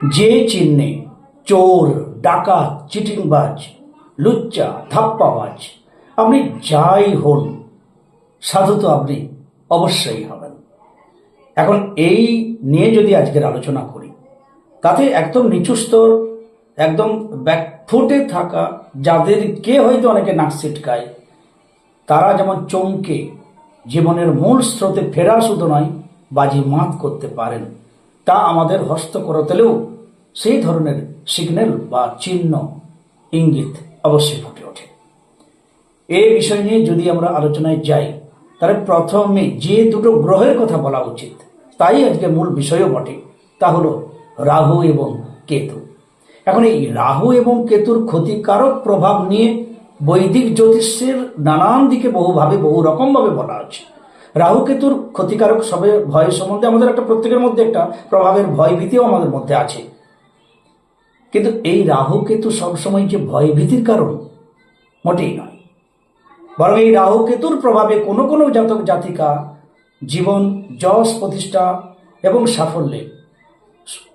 যে চিহ্নে চোর, ডাকাত, চিটিংবাজ, লুচ্চা, ধাপ্পাবাজ, আপনি যাই হন, সাধু তো আপনি অবশ্যই হবেন। এখন এই নিয়ে যদি আজকের আলোচনা করি, তাতে একদম নিচু স্তর, একদম ব্যাকফুটে থাকা যাদেরকে হয়তো অনেকে নাক ছিটকায়, তারা যেমন চমকে জীবনের মূল স্রোতে ফেরা শুধু নয়, বাজি মাত করতে পারেন, তা আমাদের হস্তকরতেলেও সেই ধরনের সিগন্যাল বা চিহ্ন ইঙ্গিত অবশ্যই ফুটে ওঠে। এই বিষয় নিয়ে যদি আমরা আলোচনায় যাই, তাহলে প্রথমে যে দুটো গ্রহের কথা বলা উচিত, তাই আজকে মূল বিষয়ও বটে, তা হলো রাহু এবং কেতু। এখন এই রাহু এবং কেতুর ক্ষতিকারক প্রভাব নিয়ে বৈদিক জ্যোতিষের নানান দিকে বহুভাবে, বহু রকমভাবে বলা আছে। রাহু কেতুর ক্ষতিকারক সবে ভয় সম্বন্ধে আমাদের একটা প্রত্যেকের মধ্যে একটা প্রভাবের ভয় ভীতিও আমাদের মধ্যে আছে। কিন্তু এই রাহু কেতু সবসময় যে ভয় ভীতির কারণ, মোটেই নয়। বরং এই রাহু কেতুর প্রভাবে কোনো কোনো জাতক জাতিকা জীবন, যশ প্রতিষ্ঠা এবং সাফল্যে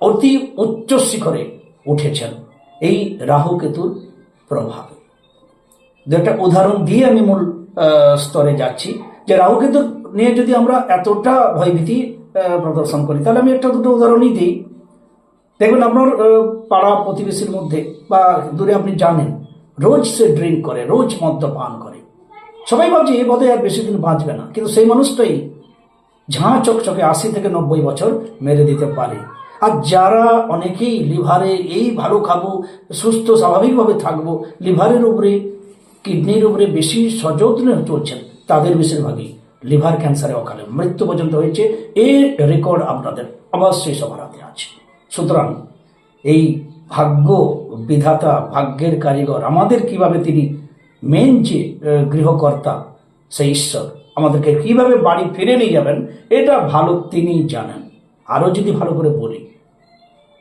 অতি উচ্চ শিখরে উঠেছেন এই রাহু কেতুর প্রভাবে একটা উদাহরণ দিয়ে আমি মূল স্তরে যাচ্ছি। যে রাহু কেতু নিয়ে যদি আমরা এতটা ভয়ভীতি প্রদর্শন করি, তাহলে আমি একটা দুটো উদাহরণই দিই। দেখবেন আপনার পাড়া প্রতিবেশীর মধ্যে বা দূরে আপনি জানেন, রোজ সে ড্রিঙ্ক করে, রোজ মদ্যপান করে। সবাই ভাবছে, এ বোধহয় আর বেশি দিন বাঁচবে না। কিন্তু সেই মানুষটাই ঝাঁ চকচকে আশি থেকে নব্বই বছর মেরে দিতে পারে। আর যারা অনেকেই লিভারে এই ভালো খাব, সুস্থ স্বাভাবিকভাবে থাকব, লিভারের উপরে, কিডনির উপরে বেশি সযত্নে চলছেন, তাদের বেশিরভাগই লিভার ক্যান্সারে অকালে। মৃত্যু পর্যন্ত হয়েছে এই রেকর্ড আপনাদের। অবশ্যই সবার সুতরাং এই ভাগ্য বিধাতা, ভাগ্যের কারিগর, আমাদের কীভাবে তিনি মেন যে গৃহকর্তা, সেই ঈশ্বর, আমাদেরকে কীভাবে বাড়ি ফিরে নিয়ে যাবেন, এটা ভালো তিনি জানেন। আরও যদি ভালো করে বলি।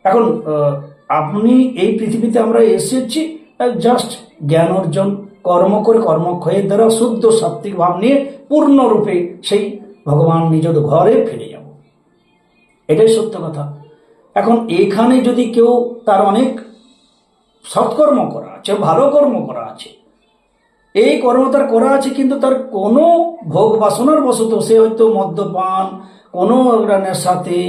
এখন আপনি এই পৃথিবীতে আমরা এসেছি জাস্ট জ্ঞান অর্জন, কর্ম করে কর্মক্ষয়ের দ্বারা শুদ্ধ সাত্বিক ভাব নিয়ে পূর্ণরূপে সেই ভগবান নিজ ঘরে ফিরে যাব। এটাই সত্য কথা। এখন এখানে যদি কেউ তার অনেক সৎকর্ম করা আছে, ভালো কর্ম করা আছে, এই কর্ম তার করা আছে, কিন্তু তার কোনো ভোগ বাসনার বশত সে হয়তো মদ্যপান, কোনো নেশাতে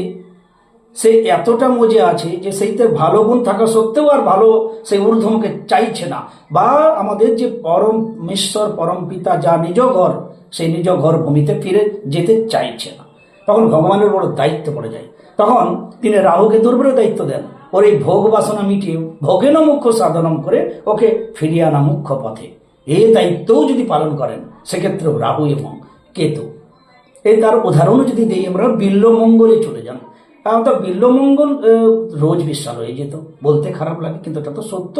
সে এতটা মজে আছে যে সেই তার ভালো গুণ থাকা সত্ত্বেও আর ভালো সেই ঊর্ধ্বমুখে চাইছে না। বা আমাদের যে পরম ঈশ্বর পরম পিতা যা নিজ ঘর, সেই নিজ ঘর ভূমিতে ফিরে যেতে চাইছে না। তখন ভগবানের বড় দায়িত্ব পড়ে যায়। তখন তিনি রাহুকে দুর্বলে দায়িত্ব দেন। ওর এই ভোগ বাসনা মিটিয়ে ভোগেন মুখ্য সাধনম করে ওকে ফিরিয়ে আনা মুখ্য পথে। এই দায়িত্বও যদি পালন করেন সেক্ষেত্রে রাহু এবং কেতু। এই তার উদাহরণও যদি দিই আমরা বিল্লমঙ্গলে চলে যান। তো বিল্লমঙ্গল রোজ বিশ্বালয়ে যেত। বলতে খারাপ লাগে, কিন্তু এটা তো সত্য।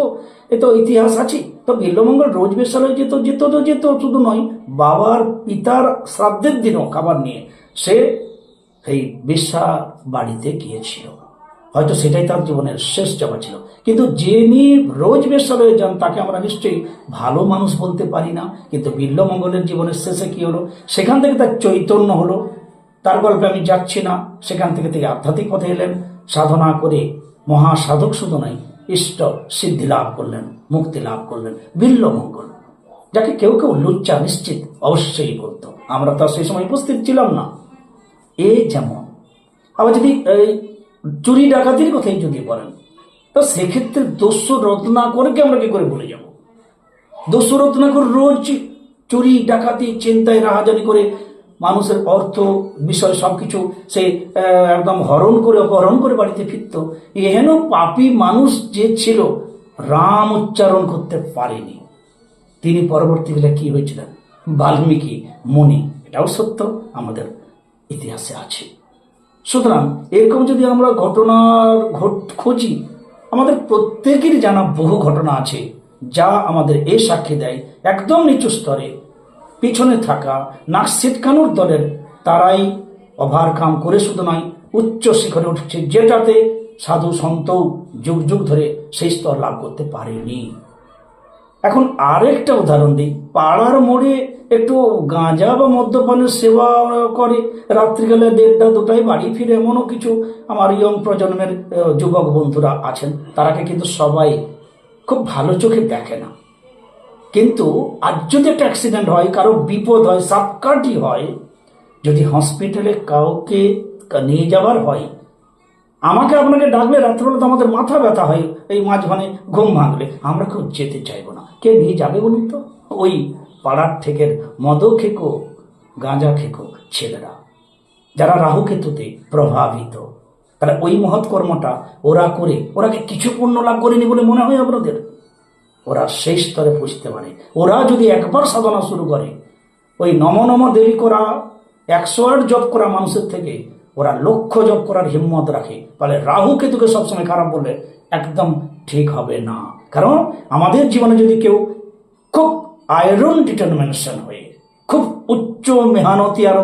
এ তো ইতিহাস আছে। তো বিল্লমঙ্গল রোজ বিশ্বালয়ে যেত যেত তো যেত শুধু নয়, বাবার পিতার শ্রাদ্ধের দিনও খাবার নিয়ে। সে এই বিশ্বা বাড়িতে গিয়েছিল। হয়তো সেটাই তার জীবনের শেষ যাওয়া ছিল। কিন্তু যিনি রোজ বেশ্যালয়ে যান, তাকে আমরা নিশ্চয়ই ভালো মানুষ বলতে পারি না। কিন্তু বিল্লমঙ্গলের জীবনের শেষে কি হলো? সেখান থেকে তার চৈতন্য হলো। তার গল্পে আমি যাচ্ছি না। সেখান থেকে তিনি আধ্যাত্মিক পথে এলেন। সাধনা করে মহা সাধক শুধু নয়, ইষ্ট সিদ্ধি লাভ করলেন, মুক্তি লাভ করলেন বিল্লমঙ্গল যাকে কেউ কেউ লুচ্চা, নিশ্চিত অবশ্যই বলতো আমরা তো সেই সময় উপস্থিত ছিলাম না। এ যেমন। আবার যদি এই চুরি ডাকাতির কথাই যদি বলেন তো সেক্ষেত্রে দস্যু রত্নাকরকে আমরা কি করে ভুলে যাব? দস্যু রত্নাকর রোজ চুরি ডাকাতি চিন্তায় রাহাজানি করে মানুষের অর্থ বিষয় সবকিছু সে আহ, একদম হরণ করে অপহরণ করে বাড়িতে ফিরত। এহেন পাপী মানুষ যে ছিল রাম উচ্চারণ করতে পারেনি। তিনি পরবর্তীকালে কি হয়েছিলেন? বাল্মীকি মুনি এটাও সত্য আমাদের ইতিহাসে আছে। সুতরাং এরকম যদি আমরা ঘটনার ঘট খুঁজি, আমাদের প্রত্যেকেরই জানা বহু ঘটনা আছে, যা আমাদের এই সাক্ষী দেয় একদম নিচু স্তরে। পিছনে থাকা নাক সিটকানোর দলের তারাই ওভারকাম করে শুধু নয়, উচ্চ শিখরে উঠছে, যেটাতে সাধু সন্তও যুগ যুগ ধরে সেই স্তর লাভ করতে পারেনি। এখন আরেকটা উদাহরণ দিই, পাড়ার মোড়ে একটু গাঁজা বা মদ্যপানের সেবা করে। রাত্রিবেলা দেড়টা, দুটায় বাড়ি ফিরে এমনও কিছু আমার ইয়ং প্রজন্মের যুবক বন্ধুরা আছেন। তারাকে কিন্তু সবাই খুব ভালো চোখে দেখে না। কিন্তু আর যদি একটা অ্যাক্সিডেন্ট হয়, কারও বিপদ হয় সাপকাটি হয়, যদি হসপিটালে কাউকে নিয়ে যাওয়ার হয়, আমাকে আপনাকে ডাকলে রাত্রেবেলা তো আমাদের মাথা ব্যথা হয়, এই মাঝখানে ঘুম ভাঙলে। আমরা কেউ যেতে চাইব না। কে নিয়ে যাবে বলুন তো? ওই পাড়ার থেকে মদও খেকো গাঁজা খেকো ছেলেরা। যারা রাহুকেতুতে প্রভাবিত তাহলে ওই মহৎ কর্মটা ওরা করে, ওরা কিছু পুণ্য লাভ করেনি বলে মনে হয় আপনাদের? ওরা সেই স্তরে পৌঁছতে পারে। ওরা যদি একবার সাধনা শুরু করে, ওই নম নম দেবী করা, একশো আট জপ করা মানুষের থেকে ওরা লক্ষ্য জপ করার হিম্মত রাখে। তাহলে রাহু কেতুকে সবসময় খারাপ বললে একদম ঠিক হবে না। কারণ আমাদের জীবনে যদি কেউ খুব আয়রন ডিটারমিনেশন হয়ে খুব উচ্চ মেহানতি আরও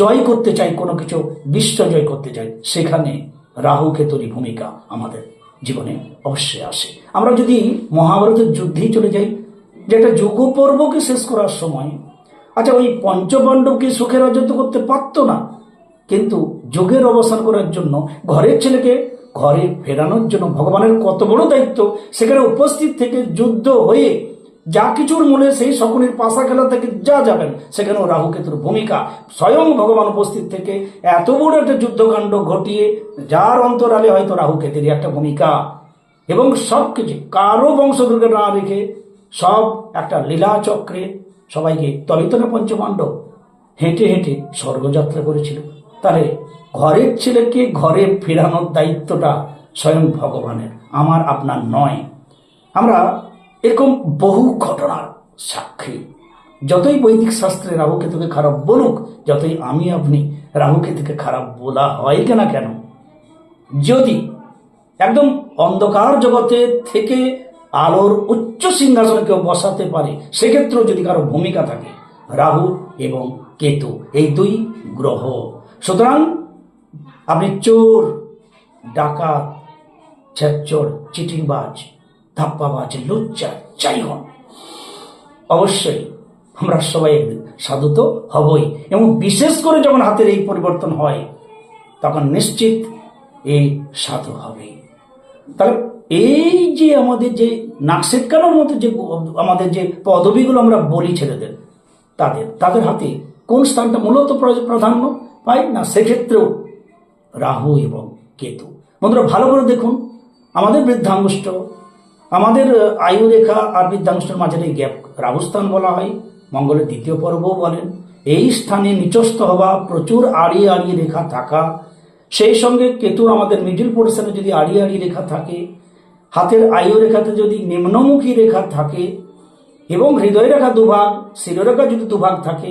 জয় করতে চাই, কোনো কিছু বিশ্ব জয় করতে চাই, সেখানে রাহু কেতুরই ভূমিকা আমাদের জীবনে অবশ্যই আসে। আমরা যদি মহাভারতের যুদ্ধেই চলে যাই, যে একটা যুগ পর্বকে শেষ করার সময় আচ্ছা ওই পঞ্চপাণ্ডবকে সুখে রাজত্ব করতে পারতো না, কিন্তু যোগের অবসান করার জন্য, ঘরের ছেলেকে ঘরে ফেরানোর জন্য ভগবানের কত বড় দায়িত্ব, সেখানে উপস্থিত থেকে যুদ্ধ হয়ে যা কিছুর মূলে সেই সকলের পাশা খেলা থেকে যা যাবেন, সেখানেও রাহুকেতুর ভূমিকা। স্বয়ং ভগবান উপস্থিত থেকে এত বড় একটা যুদ্ধকাণ্ড ঘটিয়ে, যার অন্তরালে হয়তো রাহু কেতুরই একটা ভূমিকা। এবং সব কিছু, কারও বংশধরকে না রেখে সব একটা লীলা চক্রে সবাইকে তবে তো না পঞ্চপাণ্ডব হেঁটে হেঁটে স্বর্গযাত্রা করেছিল। তাহলে ঘরের ছেলেকে ঘরে ফেরানোর দায়িত্বটা স্বয়ং ভগবানের, আমার আপনার নয়। আমরা এরকম বহু ঘটনার সাক্ষী। যতই বৈদিক শাস্ত্রে রাহুকেতুকে খারাপ বলুক, যতই আমি আপনি রাহুকেতুকে খারাপ বলা হয় কেনা কেন, যদি একদম অন্ধকার জগতে থেকে আলোর উচ্চ সিংহাসনে কেউ বসাতে পারে, সেক্ষেত্রেও যদি কারও ভূমিকা থাকে, রাহু এবং কেতু, এই দুই গ্রহ। সুতরাং আপনি চোর, ডাকাত ছেচ্চর চিটিংবাজ ধাপ্পাবাজ লুচ্চা যাই হন অবশ্যই আমরা সবাই সাধু তো হবই। এবং বিশেষ করে যখন হাতের এই পরিবর্তন হয়, তখন নিশ্চিত এই সাধু হবে। তাহলে এই যে আমাদের যে নাকশেটকানোর মতো যে আমাদের যে পদবিগুলো আমরা বলি ছেলেদের, তাদের তাদের হাতে কোন স্থানটা মূলত প্র- প্রাধান্য পায়? না, সেক্ষেত্রেও রাহু এবং কেতু। বন্ধুরা, ভালো করে দেখুন। আমাদের বৃদ্ধাঙ্গুষ্ঠ আমাদের আয়ু রেখা আর বৃদ্ধাঙ্গুষ্ঠের মাঝের এই গ্যাপ রাহুস্থান বলা হয়, মঙ্গলের দ্বিতীয় পর্বও বলেন, এই স্থানে নিচস্থ হওয়া প্রচুর আড়িয়ে আড়িয়ে রেখা থাকা, সেই সঙ্গে কেতুর আমাদের মিডিল পোর্শনে যদি আড়িয়ে আড়িয়ে রেখা থাকে, হাতের আয়ু রেখাতে যদি নিম্নমুখী রেখা থাকে, এবং হৃদয় রেখা দুভাগ, শিরোরেখা যদি দুভাগ থাকে,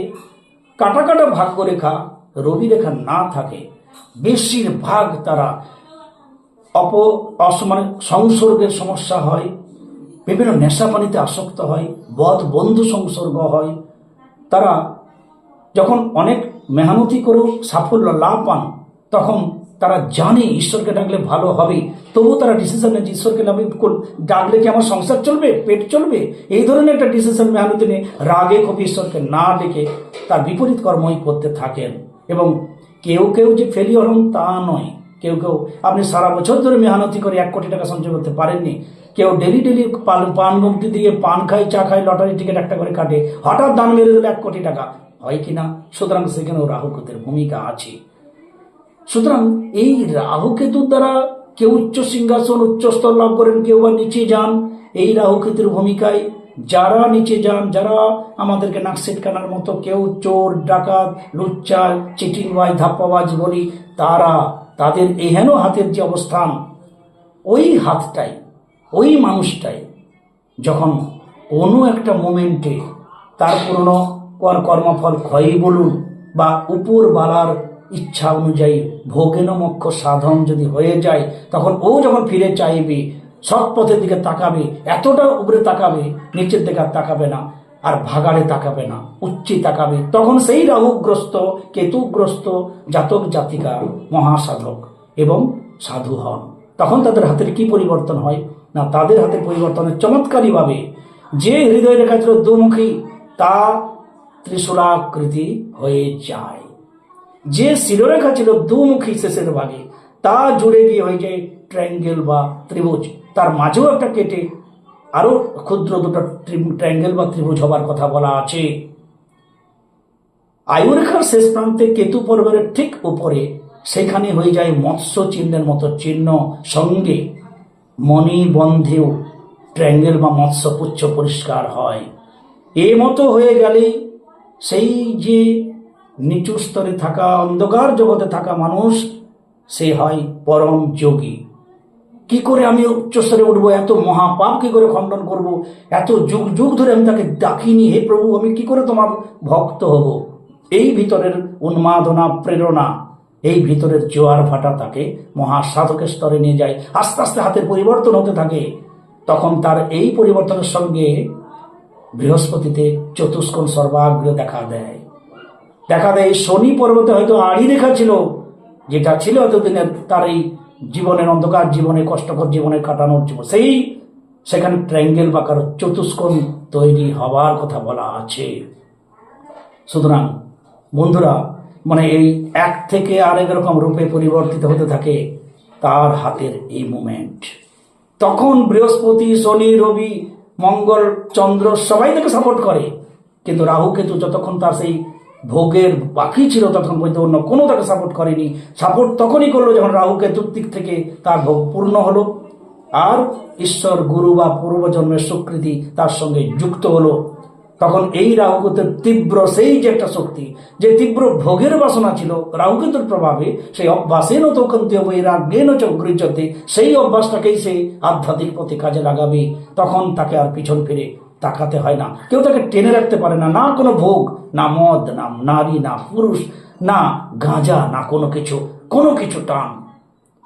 কাটা কাটা ভাগ্য রেখা রবি রেখা না থাকে, বেশিরভাগ তারা অপ মানে সংসর্গের সমস্যা হয়, বিভিন্ন নেশা পানিতে আসক্ত হয়, বধ বন্ধু সংসর্গ হয়। তারা যখন অনেক মেহনতি করেও সাফল্য লাভ পান, তখন তারা জানে ঈশ্বরকে ডাকলে ভালো হবে। তবুও তারা ডিসিশন নেয় ঈশ্বরকে ডাকলে ডাকলে কি আমার সংসার চলবে? পেট চলবে? এই ধরনের একটা ডিসিশন মেহনতি নিয়ে রাগে কপি ঈশ্বরকে না ডেকে তার বিপরীত কর্মই করতে থাকেন। এবং কেউ কেউ যে ফেলিওর হন তা নয়। কেউ কেউ। আপনি সারা বছর ধরে মেহনতি করে এক কোটি টাকা সঞ্চয় করতে পারেননি। কেউ ডেলি ডেলি পান পান মুক্তি দিয়ে পান খায়, চা খায়, লটারি টিকিট একটা করে কাটে। হঠাৎ দান মেরে দিলে এক কোটি টাকা। হয় কিনা সুতরাং সেখানেও রাহুকেতের ভূমিকা আছে। সুতরাং এই রাহুকেতুর দ্বারা কেউ উচ্চ সিংহাসন, উচ্চ স্তর লাভ করেন, কেউ বা নিচে যান, এই রাহুকেতুর ভূমিকায় যারা নিচে যান, যারা আমাদেরকে নাকসেট কানার মতো কেউ চোর, ডাকাত, লুচ্চা চিটিংবাজ ধাপ্পাবাজ বলি, তারা তাদের এহেন হাতের যে অবস্থান, ওই হাতটাই, ওই মানুষটাই যখন কোনো একটা মোমেন্টে তার পুরনো কর কর্মফল ক্ষয়ই বলুন বা উপর বালার ইচ্ছা অনুযায়ী ভোগেন মোক্ষ সাধন যদি হয়ে যায়, তখন ও যখন ফিরে চাইবে, সৎ পথের দিকে তাকাবে, এতটা উপরে তাকাবে নিচের দিকে আর তাকাবে না। আর ভাগাড়ে তাকাবে না, উচ্চে তাকাবে। তখন সেই রাহুগ্রস্ত, কেতুগ্রস্ত জাতক জাতিকা মহাসাধক এবং সাধু হন। তখন তাদের হাতের কি পরিবর্তন হয়? না, তাদের হাতে পরিবর্তনের চমৎকারীভাবে যে হৃদয় রেখা ছিল দুমুখী তা ত্রিশূলাকৃতি হয়ে যায়। যে শিরোরেখা ছিল দুমুখী শেষের ভাগে, তা জুড়ে গিয়ে হয়ে যায় ট্রায়াঙ্গেল বা ত্রিভুজ। তার মাঝেও একটা কেটে আরও ক্ষুদ্র দুটো ট্রায়াঙ্গেল বা ত্রিভুজ হবার কথা বলা আছে। আয়ুরেখার শেষ প্রান্তে কেতু পর্বতের ঠিক উপরে, সেখানে হয়ে যায় মৎস্য চিহ্নের মতো চিহ্ন সঙ্গে। মণি বন্ধেও ট্রায়াঙ্গেল বা মৎস্য পুচ্ছ পরিষ্কার হয়। এ মতো হয়ে গেলেই সেই যে নিচু স্তরে থাকা অন্ধকার জগতে থাকা মানুষ, সে হয় পরম যোগী। কি করে আমি উচ্চস্তরে উঠবো? এত মহাপাপ কি করে খণ্ডন করব? এত যুগ যুগ ধরে আমি তাকে ডাকিনি। হে প্রভু, আমি কি করে তোমার ভক্ত হব? এই ভিতরের উন্মাদনা, প্রেরণা, এই ভিতরের জোয়ার ভাটা তাকে মহাসাধকের স্তরে নিয়ে যায়। আস্তে আস্তে হাতের পরিবর্তন হতে থাকে। তখন তার এই পরিবর্তনের সঙ্গে বৃহস্পতিতে চতুষ্কোণ সর্বাগ্রে দেখা দেয়। দেখা দেয়, শনি পর্বতে হয়তো আড়ি রেখা ছিল। যেটা ছিল এতদিনের তার এই জীবনের অন্ধকার জীবনে কষ্টকর জীবনে কাটানোর জীবন। সেই সেখানে ট্রায়াঙ্গেল বা কারও চতুষ্কোণ তৈরি হবার কথা বলা আছে। সুতরাং, বন্ধুরা মানে এই এক থেকে আরেক রকম রূপে পরিবর্তিত হতে থাকে তার হাতের এই মুমেন্ট তখন বৃহস্পতি, শনি, রবি, মঙ্গল, চন্দ্র সবাই তাকে সাপোর্ট করে। কিন্তু রাহু কেতু যতক্ষণ তার সেই ভোগের বাকি ছিল তখন পর্যন্ত অন্য কোনো তাকে সাপোর্ট করেনি। সাপোর্ট তখনই করল যখন রাহুকে কেতুর দিক থেকে তার ভোগ পূর্ণ হলো। আর ঈশ্বর, গুরু বা পূর্বজন্মের স্বীকৃতি তার সঙ্গে যুক্ত হলো। তখন এই রাহুকেতুর তীব্র সেই যে একটা শক্তি, যে তীব্র ভোগের বাসনা ছিল রাহুকেতুর প্রভাবে সেই অভ্যাসেন তো কন্তীয় বৈরাগ্যেন চক্রিচতে সেই অভ্যাসটাকেই সে আধ্যাত্মিক পথে কাজে লাগাবে। তখন তাকে আর পিছন ফিরে তাকাতে হয় না। কেউ তাকে টেনে রাখতে পারে না। না কোনো ভোগ, না মদ, না নারী, না পুরুষ, না গাঁজা, না কোনো কিছু কোনো কিছু টান।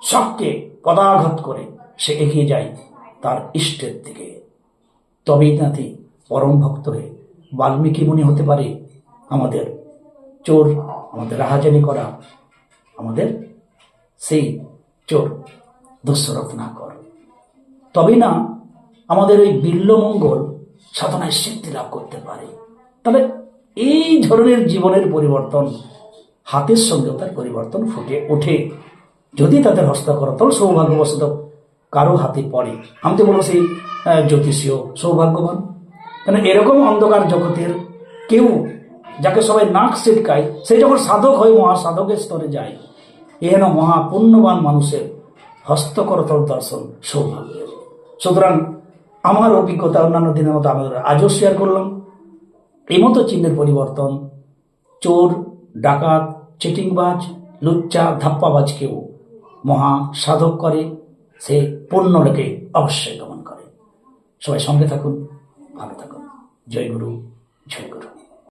সবকে পদাঘাত করে সে এগিয়ে যায় তার ইষ্টের দিকে। তবেই নাতি পরম ভক্ত হয়ে বাল্মীকি মনে হতে পারে আমাদের চোর, আমাদের রাহাজানি করা, আমাদের সেই চোর দোষরত না কর তবে না আমাদের ওই বিল্লমঙ্গল সাধনায় সিদ্ধি লাভ করতে পারে। তাহলে এই ধরনের জীবনের পরিবর্তন, হাতের সঙ্গেও তার পরিবর্তন ফুটে ওঠে। যদি তাদের হস্তকরতল সৌভাগ্যবশত কারও হাতে পড়ে, আমি তো বলব সেই জ্যোতিষীয় সৌভাগ্যবান। কেন এরকম অন্ধকার জগতের কেউ যাকে সবাই নাক ছিটকায় সেই যখন সাধক হয় মহাসাধকের স্তরে যায়, এ যেন মহাপুণ্যবান মানুষের হস্তকরতল দর্শন সৌভাগ্য সুতরাং আমার অভিজ্ঞতা অন্যান্য দিনের মতো আমাদের আজও শেয়ার করলাম। এই মতো চিহ্নের পরিবর্তন, চোর, ডাকাত, চিটিংবাজ, লুচ্চা, ধাপ্পাবাজকেও মহা সাধক করে, সে পণ্য লেখে অবশ্যই গমন করে। সবাই সঙ্গে থাকুন, ভালো থাকুন। জয় গুরু জয় গুরু।